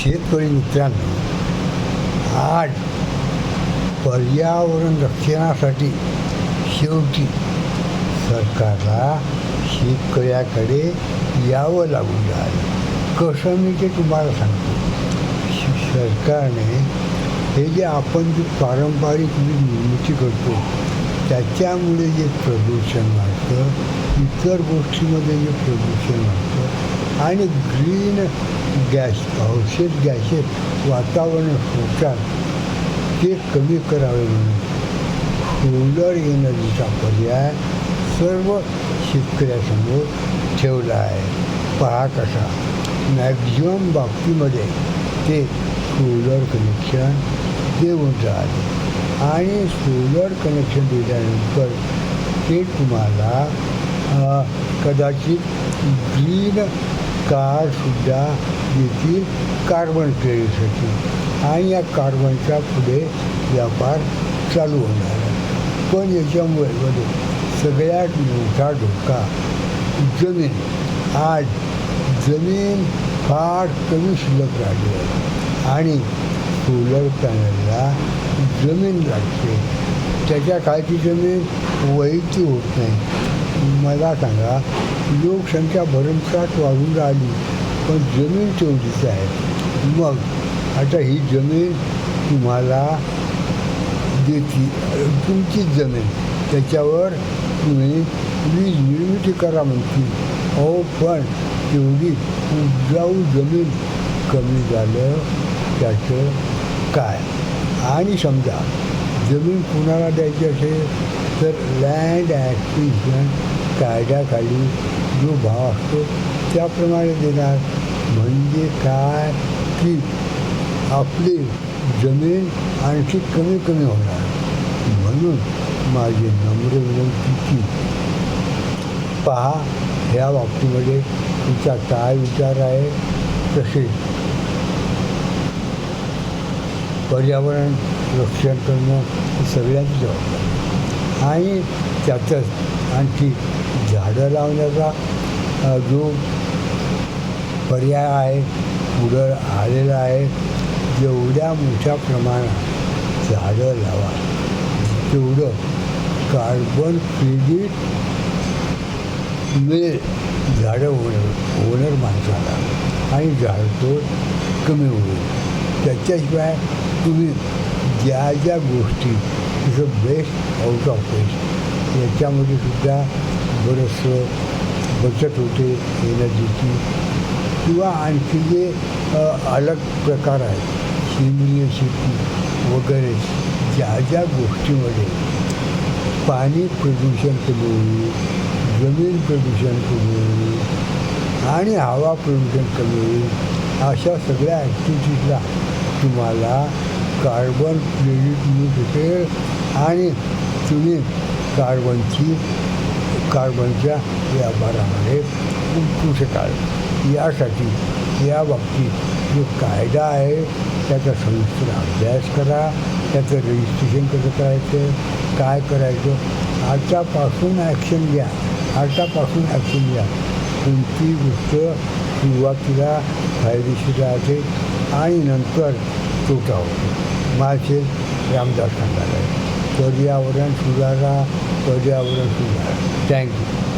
शेतकरी मित्रांनो आज पर्यावरण रक्षणासाठी शेवटी सरकारला शेतकऱ्याकडे यावं लागून राहिलं. कसं मी ते तुम्हाला सांगतो. सरकारने हे जे आपण जे पारंपरिक निर्मिती करतो त्याच्यामुळे जे प्रदूषण वाढतं इतर गोष्टीमध्ये जे प्रदूषण वाढतं. आणि ग्रीन गॅस औषध गॅसेस वातावरण होतात ते कमी करावे म्हणून. सोलर एनर्जीचा पर्याय सर्व शेतकऱ्यासमोर ठेवला आहे. पहा कसा. मॅक्झिमम बाबतीमध्ये ते सोलर कनेक्शन देऊन राहिले. आणि सोलर कनेक्शन दिल्यानंतर ते तुम्हाला कदाचित ग्रीन कारसुद्धा देतील कार्बन क्रेडिटसाठी आणि या कार्बनच्या पुढे व्यापार चालू होणार आहे. पण याच्यामुळे म्हणजे सगळ्यात मोठा धोका जमीन. आज जमीन फार कमी शिल्लक राहिली आहे. आणि सोलर पॅनलला जमीन लागते. त्याच्या खालची जमीन वैती होत नाही. मला सांगा लोकसंख्या भरमसाठ वाढून राहिली पण जमीन तेवढीच आहे. मग आता ही जमीन तुम्हाला देती तुमचीच जमीन. त्याच्यावर तुम्ही वीज निर्मिती करा म्हणतील. अहो पण तेवढी उपजाऊ जमीन कमी झालं त्याचं काय? आणि समजा जमीन कुणाला द्यायची असेल तर लँड ॲक्विजिशन कायद्याखाली जो भाव असतो त्याप्रमाणे देणार. म्हणजे काय? की आपली जमीन आणखी कमी कमी होणार. म्हणून माझी नम्र विनंती की पहा ह्या बाबतीमध्ये तुमचा काय विचार आहे? तसेच पर्यावरण रक्षण करणं ही सगळ्यांची जबाबदारी. आणि त्यातच आणखी झाडं लावण्याचा जो पर्याय आहे पुढं आलेला आहे जेवढ्या मोठ्या प्रमाणात झाडं लावा तेवढं कार्बन क्रेडिट मिळेल झाडं होणार होणार माणसाला. आणि झाडतोड कमी होईल. त्याच्याशिवाय तुम्ही ज्या ज्या गोष्टी जसं बेस्ट आउट ऑफ बेस्ट याच्यामध्ये सुद्धा बरंचसं बचत होते एनर्जीची किंवा आणखी जे अलग प्रकार आहेत सेंद्रिय शेती वगैरे ज्या ज्या गोष्टीमध्ये पाणी प्रदूषण कमी होईल जमीन प्रदूषण कमी होईल आणि हवा प्रदूषण कमी होईल अशा सगळ्या ॲक्टिव्हिटीजला तुम्हाला कार्बन क्रेडिट मिळू शकेल आणि तुम्ही कार्बनची कार्बनच्या व्यापारामध्ये गुंतवू शकाल यासाठी या बाबतीत जो कायदा आहे त्याचा सविस्तर अभ्यास करा. त्याचं रजिस्ट्रेशन कसं करायचं? काय करायचं? आतापासून ॲक्शन घ्या. आतापासून ॲक्शन घ्या. कोणती गोष्ट सुरुवातीला फायदेशीर राहते आणि नंतर तोटा होतो. માસી રામ દર્શન કરે ચોરિયાવરણ સુધારા ચોરિયાવરણ સુધારા થેન્ક યુ